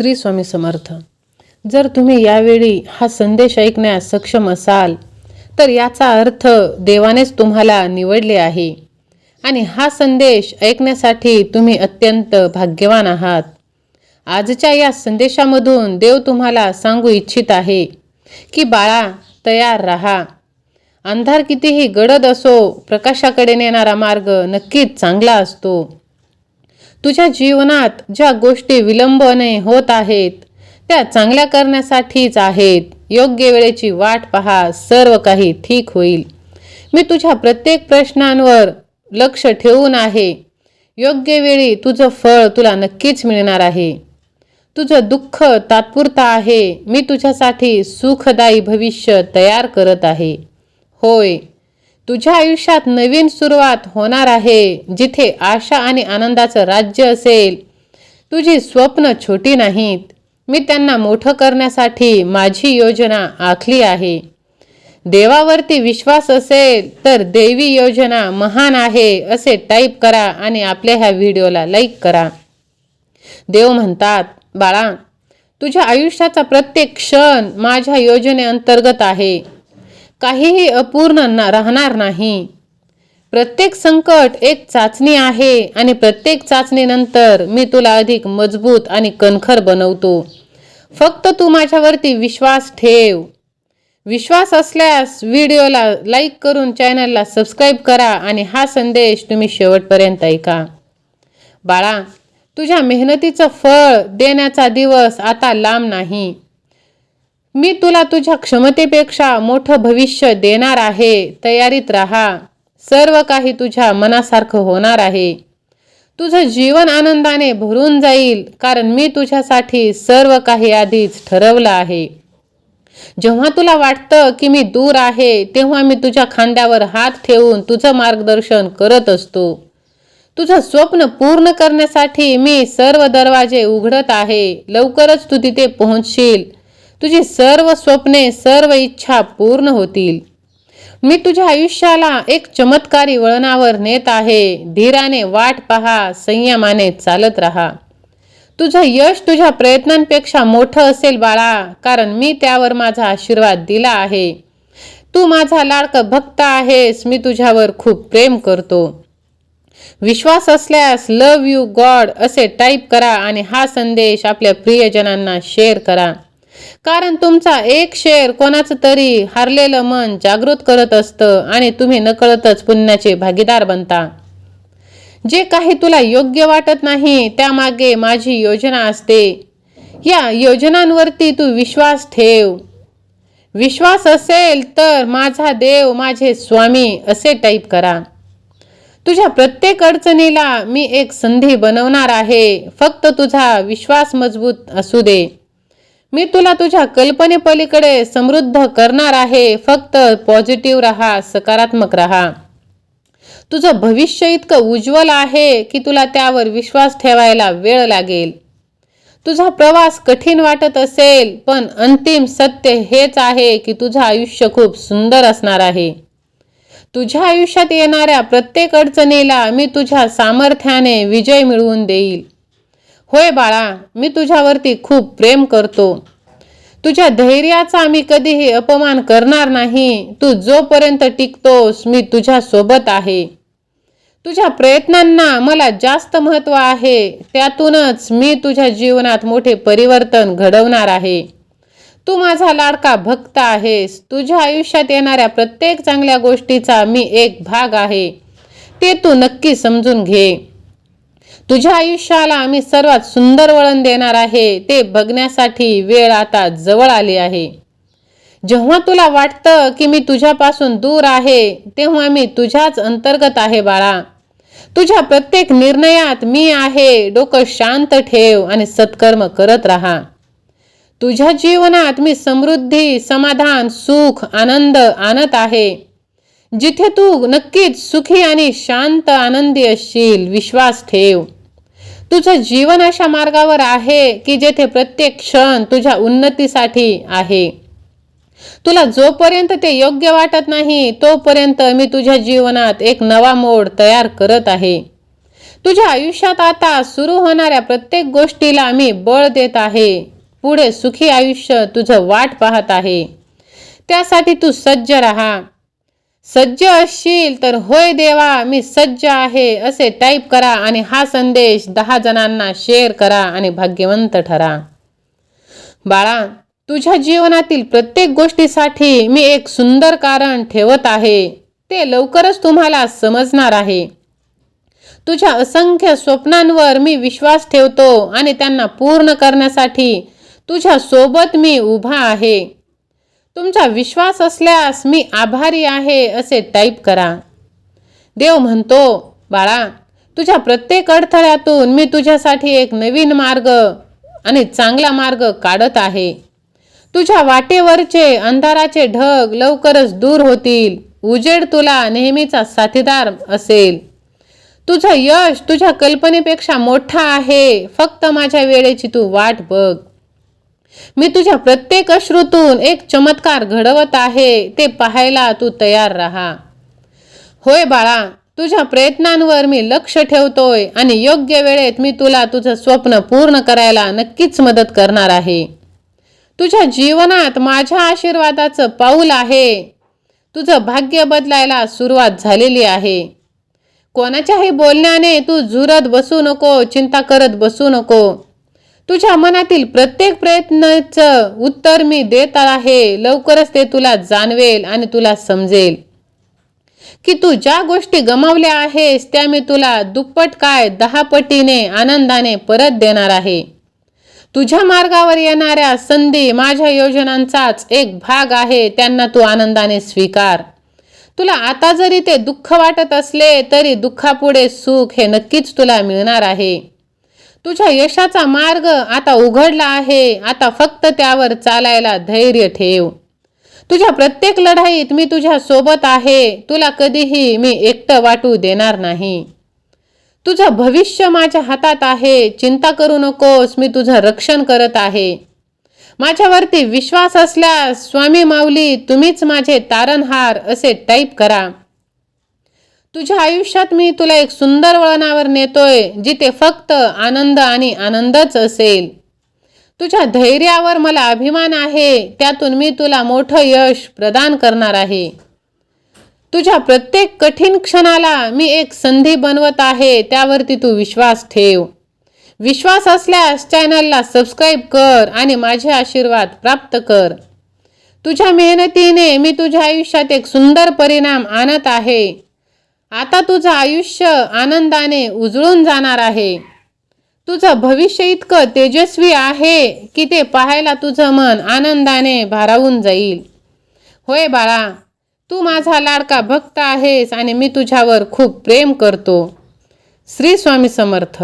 श्री स्वामी समर्थ. जर तुम्ही यावेळी हा संदेश ऐकण्यास सक्षम असाल तर याचा अर्थ देवानेच तुम्हाला निवडले आहे. आणि हा संदेश ऐकण्यासाठी तुम्ही अत्यंत भाग्यवान आहात. आजच्या या संदेशामधून देव तुम्हाला सांगू इच्छित आहे की बाळा तयार राहा. अंधार कितीही गडद असो प्रकाशाकडे नेणारा मार्ग नक्कीच चांगला असतो. तुझ्या जीवनात ज्या गोष्टी विलंबने होत आहेत त्या चांगल्या करण्यासाठीच आहेत. योग्य वेळेची वाट पहा सर्व काही ठीक होईल. मी तुझ्या प्रत्येक प्रश्नांवर लक्ष ठेवून आहे. योग्य वेळी तुझं फळ तुला नक्कीच मिळणार आहे. तुझं दुःख तात्पुरता आहे. मी तुझ्यासाठी सुखदायी भविष्य तयार करत आहे. होय तुझ्या आयुष्यात नवीन सुरुवात होणार आहे जिथे आशा आणि आनंदाचं राज्य असेल. तुझी स्वप्न छोटी नाहीत. मी त्यांना मोठं करण्यासाठी माझी योजना आखली आहे. देवावरती विश्वास असेल तर देवी योजना महान आहे असे टाईप करा आणि आपल्या ह्या व्हिडिओला लाईक करा. देव म्हणतात बाळा तुझ्या आयुष्याचा प्रत्येक क्षण माझ्या योजनेअंतर्गत आहे. काहीही अपूर्ण ना राहणार नाही. प्रत्येक संकट एक चाचणी आहे आणि प्रत्येक चाचणीनंतर मी तुला अधिक मजबूत आणि कणखर बनवतो. फक्त तू माझ्यावरती विश्वास ठेव. विश्वास असल्यास व्हिडिओला लाईक करून चॅनलला सबस्क्राईब करा आणि हा संदेश तुम्ही शेवटपर्यंत ऐका. बाळा तुझ्या मेहनतीचं फळ देण्याचा दिवस आता लांब नाही. मी तुला तुझ्या क्षमतेपेक्षा मोठं भविष्य देणार आहे. तयारीत राहा. सर्व काही तुझ्या मनासारखं होणार आहे. तुझं जीवन आनंदाने भरून जाईल कारण मी तुझ्यासाठी सर्व काही आधीच ठरवलं आहे. जेव्हा तुला वाटतं की मी दूर आहे तेव्हा मी तुझ्या खांद्यावर हात ठेवून तुझं मार्गदर्शन करत असतो. तुझं स्वप्न पूर्ण करण्यासाठी मी सर्व दरवाजे उघडत आहे. लवकरच तू तिथे पोहोचशील. तुझी सर्व स्वप्ने सर्व इच्छा पूर्ण होतील. मी तुझ्या आयुष्याला एक चमत्कारी वळणावर नेत आहे. धीराने वाट पहा संयमाने चालत राहा. तुझं यश तुझ्या प्रयत्नांपेक्षा मोठं असेल बाळा कारण मी त्यावर माझा आशीर्वाद दिला आहे. तू माझा लाडका भक्त आहेस मी तुझ्यावर खूप प्रेम करतो. विश्वास असल्यास लव यू गॉड असे टाईप करा आणि हा संदेश आपल्या प्रियजनांना शेअर करा. कारण तुमचा एक शेअर कोणाचं तरी हारलेलं मन जागृत करत असतं आणि तुम्ही नकळतच पुण्याचे भागीदार बनता. जे काही तुला योग्य वाटत नाही त्यामागे माझी योजना असते. या योजनांवरती तू विश्वास ठेव. विश्वास असेल तर माझा देव माझे स्वामी असे टाईप करा. तुझ्या प्रत्येक अडचणीला मी एक संधी बनवणार आहे. फक्त तुझा विश्वास मजबूत असू दे. मी तुला तुझ्या कल्पनेपलीकडे समृद्ध करणार आहे. फक्त पॉझिटिव्ह राहा सकारात्मक राहा. तुझं भविष्य इतकं उज्ज्वल आहे की तुला त्यावर विश्वास ठेवायला वेळ लागेल. तुझा प्रवास कठीण वाटत असेल पण अंतिम सत्य हेच आहे की तुझं आयुष्य खूप सुंदर असणार आहे. तुझ्या आयुष्यात येणाऱ्या प्रत्येक अडचणीला मी तुझ्या सामर्थ्याने विजय मिळवून देईल. होय बाळा मी तुझ्यावरती खूप प्रेम करतो. तुझ्या धैर्याचा मी कधीही अपमान करणार नाही. तू जोपर्यंत टिकतोस मी तुझ्या सोबत आहे. तुझ्या प्रयत्नांना मला जास्त महत्त्व आहे. त्यातूनच मी तुझ्या जीवनात मोठे परिवर्तन घडवणार आहे. तू माझा लाडका भक्त आहेस. तुझ्या आयुष्यात येणाऱ्या प्रत्येक चांगल्या गोष्टीचा मी एक भाग आहे. ते तू नक्की समजून घे. तुझ्या आयुष्याला मी सर्वात सुंदर वळण देणार आहे ते बघण्यासाठी वेळ आता जवळ आली आहे. जेव्हा तुला वाटतं की मी तुझ्यापासून दूर आहे तेव्हा मी तुझ्याच अंतर्गत आहे बाळा. तुझ्या प्रत्येक निर्णयात मी आहे डोकं शांत ठेव आणि सत्कर्म करत राहा. तुझ्या जीवनात मी समृद्धी समाधान सुख आनंद आणत आहे. जिथे तू नक्कीच सुखी आणि शांत आनंदी असशील विश्वास ठेव. तुझं जीवन अशा मार्गावर आहे की जेथे प्रत्येक क्षण तुझ्या उन्नतीसाठी आहे. तुला जोपर्यंत ते योग्य वाटत नाही तोपर्यंत मी तुझ्या जीवनात एक नवा मोड तयार करत आहे. तुझ्या आयुष्यात आता सुरू होणाऱ्या प्रत्येक गोष्टीला मी बळ देत आहे. पुढे सुखी आयुष्य तुझं वाट पाहत आहे. त्यासाठी तू सज्ज राहा. सज्ज असशील तर होय देवा मी सज्ज आहे असे टाईप करा आणि हा संदेश दहा जणांना शेअर करा आणि भाग्यवंत ठरा. बाळा तुझ्या जीवनातील प्रत्येक गोष्टीसाठी मी एक सुंदर कारण ठेवत आहे. ते लवकरच तुम्हाला समजणार आहे. तुझ्या असंख्य स्वप्नांवर मी विश्वास ठेवतो आणि त्यांना पूर्ण करण्यासाठी तुझ्या सोबत मी उभा आहे. तुमचा विश्वास असल्यास मी आभारी आहे असे टाईप करा. देव म्हणतो बाळा तुझ्या प्रत्येक अडथळ्यातून मी तुझ्यासाठी एक नवीन मार्ग आणि चांगला मार्ग काढत आहे. तुझ्या वाटेवरचे अंधाराचे ढग लवकरच दूर होतील. उजेड तुला नेहमीचा साथीदार असेल. तुझं यश तुझ्या कल्पनेपेक्षा मोठा आहे. फक्त माझ्या वेळेची तू वाट बघ. मी तुझ्या प्रत्येक अश्रूतून एक चमत्कार घडवत आहे ते पाहायला तू तयार राहा. होय बाळा तुझ्या प्रयत्नांवर मी लक्ष ठेवतोय आणि योग्य वेळेत मी तुला तुझं स्वप्न पूर्ण करायला नक्कीच मदत करणार आहे. तुझ्या जीवनात माझ्या आशीर्वादाचं पाऊल आहे. तुझं भाग्य बदलायला सुरुवात झालेली आहे. कोणाच्याही बोलण्याने तू झुरत बसू नको चिंता करत बसू नको. तुझ्या मनातील प्रत्येक प्रयत्नाचं उत्तर मी देत आहे. लवकरच ते तुला जाणवेल आणि तुला समजेल. की तू ज्या गोष्टी गमावल्या आहेस त्या मी तुला दुप्पट काय दहा पटीने आनंदाने परत देणार आहे. तुझ्या मार्गावर येणाऱ्या संधी माझ्या योजनांचाच एक भाग आहे त्यांना तू आनंदाने स्वीकार. तुला आता जरी ते दुःख वाटत असले तरी दुःखापुढे सुख हे नक्कीच तुला मिळणार आहे. तुझ्या यशाचा मार्ग आता उघडला आहे. आता फक्त त्यावर चालायला धैर्य ठेव. तुझ्या प्रत्येक लढाईत मी तुझ्या सोबत आहे. तुला कधीही मी एकटं वाटू देणार नाही. तुझं भविष्य माझ्या हातात आहे. चिंता करू नकोस. मी तुझं रक्षण करत आहे. माझ्यावरती विश्वास असल्यास स्वामी माऊली तुम्हीच माझे तारणहार असे टाईप करा. तुझ्या आयुष्यात मी तुला एक सुंदर वळणावर नेतोय जिथे फक्त आनंद आणि आनंदच असेल. तुझ्या धैर्यावर मला अभिमान आहे त्यातून मी तुला मोठं यश प्रदान करणार आहे. तुझ्या प्रत्येक कठीण क्षणाला मी एक संधी बनवत आहे त्यावरती तू विश्वास ठेव. विश्वास असल्यास चॅनलला सबस्क्राईब कर आणि माझे आशीर्वाद प्राप्त कर. तुझ्या मेहनतीने मी तुझ्या आयुष्यात एक सुंदर परिणाम आणत आहे. आता तुझं आयुष्य आनंदाने उजळून जाणार आहे. तुझं भविष्य इतकं तेजस्वी आहे की ते पाहायला तुझं मन आनंदाने भारावून जाईल. होय बाळा तू माझा लाडका भक्त आहेस आणि मी तुझ्यावर खूप प्रेम करतो. श्री स्वामी समर्थ.